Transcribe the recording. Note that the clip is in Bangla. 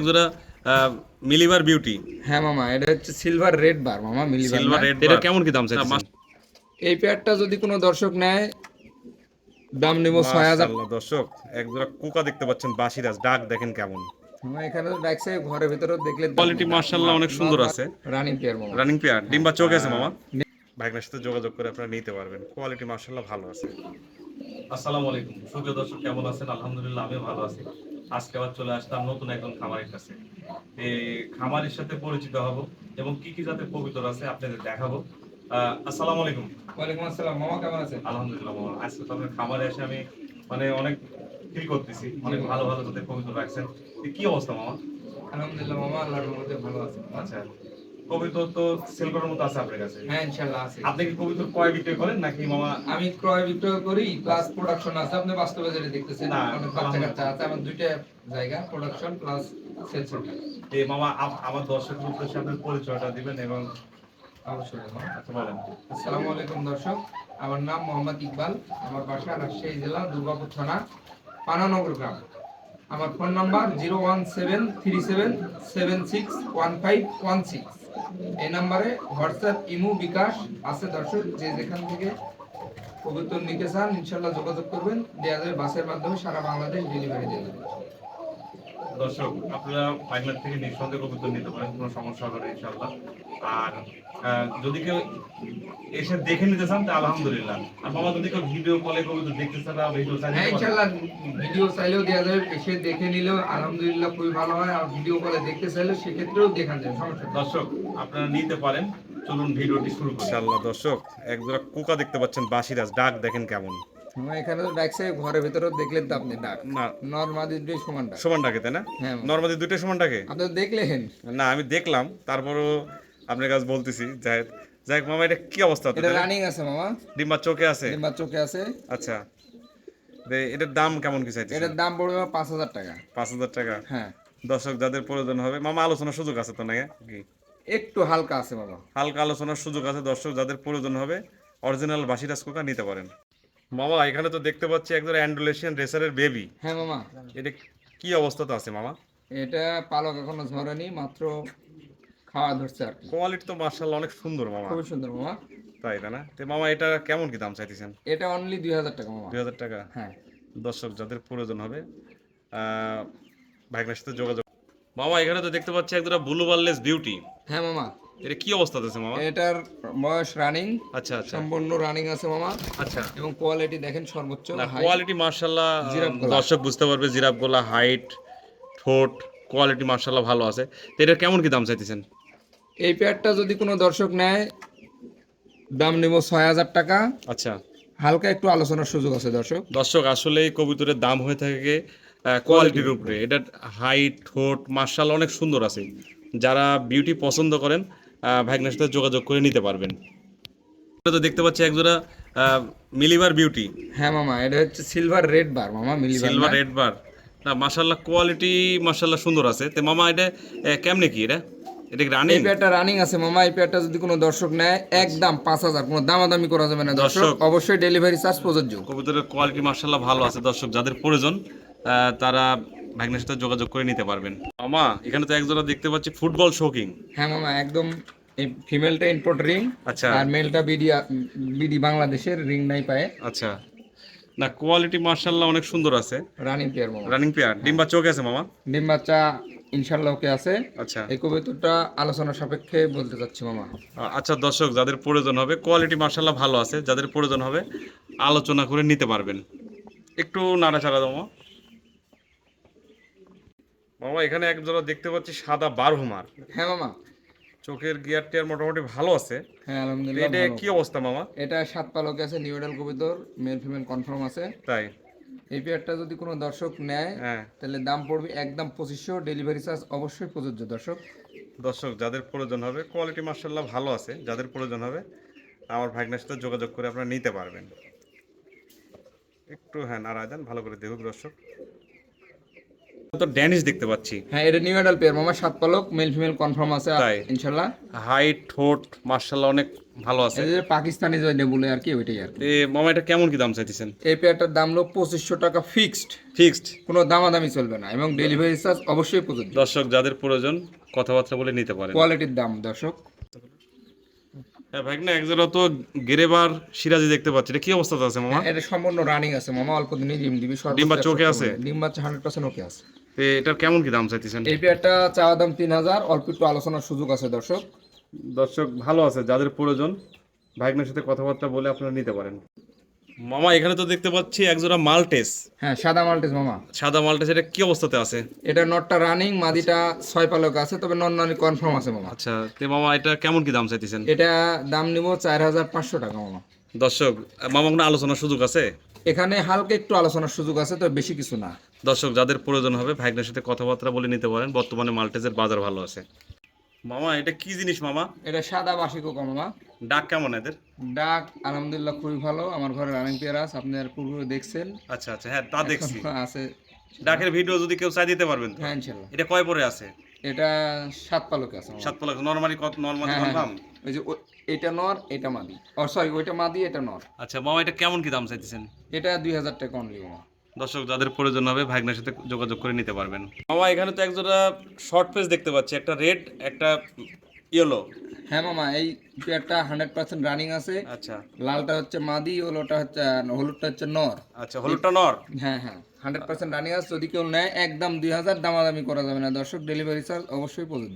একজোড়া মিলিবার বিউটি। হ্যাঁ মামা এটা হচ্ছে সিলভার রেড বার মামা মিলি সিলভার রেড এটা কেমন কি দাম চাইছেন এই পেয়ারটা যদি কোনো দর্শক নেয় দাম নেব ছয় হাজার দর্শক একজোড়া কুকা দেখতে পাচ্ছেন বাসিরাজ ডাক দেখেন কেমন। এখানে তো ডাকছে ঘরের ভিতরেও দেখলে কোয়ালিটি মার্শাল্লাহ অনেক সুন্দর আছে। রানিং পেয়ার মামা। রানিং পেয়ার ডিম্বা চোখ আছে মামা। ভাইগনার সাথে যোগাযোগ করে আপনারা নিতে পারবেন। কোয়ালিটি মার্শাল্লাহ ভালো আছে। আসসালামু আলাইকুম। সুপ্রিয় দর্শক কেমন আছেন? আলহামদুলিল্লাহ আমি ভালো আছি। আজকে আবার চলে আসলাম নতুন একজন খামারের কাছে। এই খামারের সাথে পরিচিত হব এবং কি কি জাতের পবিত্র আছে আপনাদের দেখাবো। আহ, আসসালামু আলাইকুম। ওয়ালাইকুম আসসালাম। মামা কেমন আছেন? আলহামদুলিল্লাহ মামা। আজকে তো আপনার খামারে এসে আমি মানে অনেক ফিল করতেছি অনেক ভালো ভালো জাতের কবিতর রাখছেন। কি অবস্থা মামা? আলহামদুলিল্লাহ মামা আল্লাহর রহমতে ভালো আছে। আচ্ছা। কবিতর তো সেল করার মতো আছে আপনার কাছে? হ্যাঁ ইনশাআল্লাহ আছে। আপনি কি কবিতর ক্রয় বিক্রয় করেন নাকি মামা? আমি ক্রয় বিক্রয় করি প্লাস প্রোডাকশন আছে। আপনি বাস্তবে যেটা দেখতেছেন অনেক বাচ্চা কাচ্চা আছে। আমার দুইটা জায়গা প্রোডাকশন প্লাস সেলস এই মামা আমার দর্শক উদ্দেশ্যে আপনার পরিচয়টা দিবেন এবং অবশ্যই আচ্ছা আসসালামু আলাইকুম দর্শক। আমার নাম মোহাম্মদ ইকবাল। আমার বাসা রাজশাহী জেলা দুর্গাপুর থানা পানানগর গ্রাম। আমার phone number zero one seven three seven seven six one five one six. এই নাম্বারে হোয়াটসঅ্যাপ, ইমু, বিকাশ আছে দর্শক, যে যেখান থেকে কবুতর নিতে চান, ইনশাল্লাহ যোগাযোগ করবেন। দেওয়া যাবে বাসের মাধ্যমে সারা বাংলাদেশ ডেলিভারি দেওয়া যাবে দর্শক আপনারা ফাইনাল থেকে নিঃসন্দেহে কবিতর নিতে পারেন কোনো সমস্যা হবে না ইনশাল্লাহ আর যদি কেউ এসে দেখে নিতে চান তা আলহামদুলিল্লাহ। আর মামা যদি কেউ ভিডিও কলে কবিতর দেখতে চান বা ভিডিও চান হ্যাঁ ইনশাল্লাহ ভিডিও চাইলেও দেওয়া যাবে এসে দেখে নিলেও আলহামদুলিল্লাহ খুবই ভালো হয় আর ভিডিও কলে দেখতে চাইলেও সেক্ষেত্রেও দেখান যাবে সমস্যা দর্শক আপনারা নিতে পারেন চলুন ভিডিওটি শুরু করি। ইনশাআল্লাহ দর্শক একজোড়া কুকা দেখতে পাচ্ছেন বাসিরাজ ডাক দেখেন কেমন। এখানে তো ডাকছে ঘরের ভিতরেও দেখলেন তো আপনি ডাক না। নর্মাদি দুই সমান ডাক সমান ডাকে তাই না? হ্যাঁ নর্মালি দুইটা সমান ডাকে আপনি দেখলেন। না আমি দেখলাম তারপরও আপনার কাছে বলতেছি যাই যাই মামা এটা কি অবস্থা এটা রানিং আছে মামা। ডিম্বা চোখে আছে? ডিম্বার চোখে আছে। আচ্ছা। এটার দাম কেমন কি চাইছে এটার দাম পড়বে পাঁচ হাজার টাকা। পাঁচ হাজার টাকা? হ্যাঁ। দর্শক যাদের প্রয়োজন হবে মামা আলোচনার সুযোগ আছে তো নাকি? একটু হালকা আছে মামা। হালকা আলোচনার সুযোগ আছে দর্শক যাদের প্রয়োজন হবে অরিজিনাল বাসিরাজ কোকা নিতে পারেন। মামা এখানে তো দেখতে পাচ্ছি একজন অ্যান্ডুলেশিয়ান রেসারের বেবি। হ্যাঁ মামা। এটা কি অবস্থাতে আছে মামা? এটা পালক এখনও ঝরেনি মাত্র খাওয়া ধরছে আর কি। কোয়ালিটি তো মার্শাল্লাহ অনেক সুন্দর মামা। খুবই সুন্দর মামা। তাই তাই না? তো মামা এটা কেমন কি দাম চাইতেছেন? এটা অনলি দুই হাজার টাকা মামা। দুই হাজার টাকা? হ্যাঁ। দর্শক যাদের প্রয়োজন হবে আহ, ভাইগনার সাথে যোগাযোগ মামা এখানে তো দেখতে পাচ্ছি একদম ব্লু বার্লেস বিউটি। হ্যাঁ মামা। এটা কি অবস্থাতে আছে মামা? এটার বয়স রানিং আচ্ছা আচ্ছা। সম্পূর্ণ রানিং আছে মামা। আচ্ছা। এবং কোয়ালিটি দেখেন সর্বোচ্চ কোয়ালিটি মার্শাল্লাহ দর্শক বুঝতে পারবে জিরাফ গোলা হাইট ঠোঁট কোয়ালিটি মার্শাল্লাহ ভালো আছে। তো এটা কেমন কি দাম চাইতেছেন? এই পেয়ারটা যদি কোনো দর্শক নেয় দাম নেব ছয় হাজার টাকা। আচ্ছা। হালকা একটু আলোচনার সুযোগ আছে দর্শক। দর্শক আসলে কবুতরের দাম হয়ে থাকে কোয়ালিটির উপরে। এটা হাইট ঠোঁট মার্শাল অনেক সুন্দর আছে। যারা বিউটি পছন্দ করেন ভাগ্নের সাথে যোগাযোগ করে নিতে পারবেন। তো দেখতে পাচ্ছি একজোড়া মিলিবার বিউটি। হ্যাঁ মামা এটা হচ্ছে সিলভার রেড বার মামা মিলি সিলভার রেড বার না মার্শাল্লাহ কোয়ালিটি মার্শাল্লাহ সুন্দর আছে। তো মামা এটা কেমনে কি এটা? এটা রানিং এই পেয়ারটা রানিং আছে মামা এই পেয়ারটা যদি কোনো দর্শক নেয় একদম পাঁচ হাজার কোনো দামাদামি করা যাবে না দর্শক। অবশ্যই ডেলিভারি চার্জ প্রযোজ্য। কবুতরের কোয়ালিটি মার্শাল্লাহ ভালো আছে দর্শক যাদের প্রয়োজন তারা ভাগ্নের সাথে যোগাযোগ করে নিতে পারবেন। মামা এখানে তো একজোড়া দেখতে পাচ্ছি ফুটবল শোকিং হ্যাঁ মামা একদম এই ফিমেলটা ইম্পোর্ট রিং আচ্ছা। আর মেলটা বিডি বিডি বাংলাদেশের রিং নাই পায়। আচ্ছা। না কোয়ালিটি মার্শাল্লাহ অনেক সুন্দর আছে। রানিং পেয়ার মামা। রানিং পেয়ার ডিম্বা চোখ আছে মামা? ডিম বাচ্চা ইনশাল্লাহ ওকে আছে। আচ্ছা। এই কবিতাটা আলোচনা সাপেক্ষে বলতে চাচ্ছি মামা। আচ্ছা দর্শক যাদের প্রয়োজন হবে কোয়ালিটি মার্শাল্লাহ ভালো আছে যাদের প্রয়োজন হবে আলোচনা করে নিতে পারবেন। একটু নাড়াচাড়া দাও মামা এখানে এক জোড়া দেখতে পাচ্ছি সাদা বারহুমার। হ্যাঁ মামা। চোখের গিয়ার টিয়ার মোটামুটি ভালো আছে। হ্যাঁ আলহামদুলিল্লাহ এটা কি অবস্থা মামা? এটা সাত পালকে আছে নিউডাল কবিতর মেল ফিমেল কনফার্ম আছে। তাই। এই পেয়ারটা যদি কোনো দর্শক নেয় হ্যাঁ। তাহলে দাম পড়বে একদম পঁচিশশো ডেলিভারি চার্জ অবশ্যই প্রযোজ্য দর্শক। দর্শক যাদের প্রয়োজন হবে কোয়ালিটি মার্শাল্লাহ ভালো আছে যাদের প্রয়োজন হবে আমার ভাগ্নের সাথে যোগাযোগ করে আপনারা নিতে পারবেন। একটু হ্যাঁ দেন ভালো করে দেখুক দর্শক। তো ড্যানিশ দেখতে পাচ্ছি। হ্যাঁ এটা নিউ অ্যাডাল পেয়ার মামা সাত পালক মেল ফিমেল কনফার্ম আছে হাইট ঠোঁট মার্শাল্লাহ অনেক ভালো আছে। এই যে পাকিস্তানি যে বলে আর কি ওইটাই আর এ মামা এটা কেমন কি দাম চাইতেছেন? এই পেয়ারটার দাম হলো টাকা ফিক্সড ফিক্সড কোনো দামাদামি চলবে না এবং ডেলিভারি চার্জ অবশ্যই প্রযোজ্য। দর্শক যাদের প্রয়োজন কথাবার্তা বলে নিতে পারেন। কোয়ালিটির দাম দর্শক। হ্যাঁ ভাই না একজোড়া তো গেরেবার সিরাজি দেখতে পাচ্ছি। এটা কি অবস্থাতে আছে মামা? এটা সম্পূর্ণ রানিং আছে মামা অল্প দিনই ডিম দিবি ডিম একশো ওকে আছে? ডিম বাচ্চা হান্ড্রেড পার্সেন্ট ওকে আছে। এটার কেমন কি দাম চাইতেছেন? এই পেয়ারটা চাওয়া দাম তিন হাজার অল্প একটু আলোচনার সুযোগ আছে দর্শক। দর্শক ভালো আছে যাদের প্রয়োজন ভাইগনের সাথে কথাবার্তা বলে আপনারা নিতে পারেন। মামা এখানে তো দেখতে পাচ্ছি একজোড়া মালটেস। হ্যাঁ সাদা মাল্টিস মামা। সাদা মালটেস এটা কি অবস্থাতে আছে? এটা নটটা রানিং মাদিটা ছয় পালক আছে তবে নন নন কনফার্ম আছে মামা। আচ্ছা তে মামা এটা কেমন কি দাম চাইতেছেন? এটা দাম নিব চার হাজার পাঁচশো টাকা মামা। দর্শক মামা কোনো আলোচনার সুযোগ আছে? এখানে হালকা একটু আলোচনার সুযোগ আছে তবে বেশি কিছু না। দর্শক যাদের প্রয়োজন হবে ভাইগনের সাথে কথাবার্তা বলে নিতে পারেন। বর্তমানে মালটেসের বাজার ভালো আছে। মামা এটা কি জিনিস মামা? এটা সাদা বাসি কোকা মামা। ডাক কেমন এদের? ডাক আলহামদুলিল্লাহ খুবই ভালো। আমার ঘরে রানিং পেয়ার আছে আপনি আর পূর্বে দেখছেন। আচ্ছা আচ্ছা হ্যাঁ তা দেখছি। আছে। ডাকের ভিডিও যদি কেউ চাই দিতে পারবেন হ্যাঁ ইনশাল্লাহ। এটা কয় পরে আছে? এটা সাত পালক আছে সাত পালক নরমালি কত নরমালি হ্যাঁ, হ্যাঁ, ওই যে এটা নর এটা মাদি। ও সরি ওইটা মাদি এটা নর। আচ্ছা মামা এটা কেমন কি দাম চাইতেছেন? এটা দুই হাজার টাকা অনলি মামা। দর্শক যাদের প্রয়োজন হবে ভাগ্নের সাথে যোগাযোগ করে নিতে পারবেন। মামা এখানে তো একজোড়া শর্ট পেজ দেখতে পাচ্ছি একটা রেড একটা ইয়েলো? হ্যাঁ মামা এই পেয়ারটা হান্ড্রেড পার্সেন্ট রানিং আছে। আচ্ছা। লালটা হচ্ছে মাদি হলোটা হচ্ছে হলুদটা হচ্ছে নর। আচ্ছা হলুদটা নর? হ্যাঁ হ্যাঁ হান্ড্রেড পার্সেন্ট রানিং আছে। যদি কেউ নেয় একদম দুই হাজার দামাদামি করা যাবে না। দর্শক ডেলিভারি চার্জ অবশ্যই প্রযোজ্য।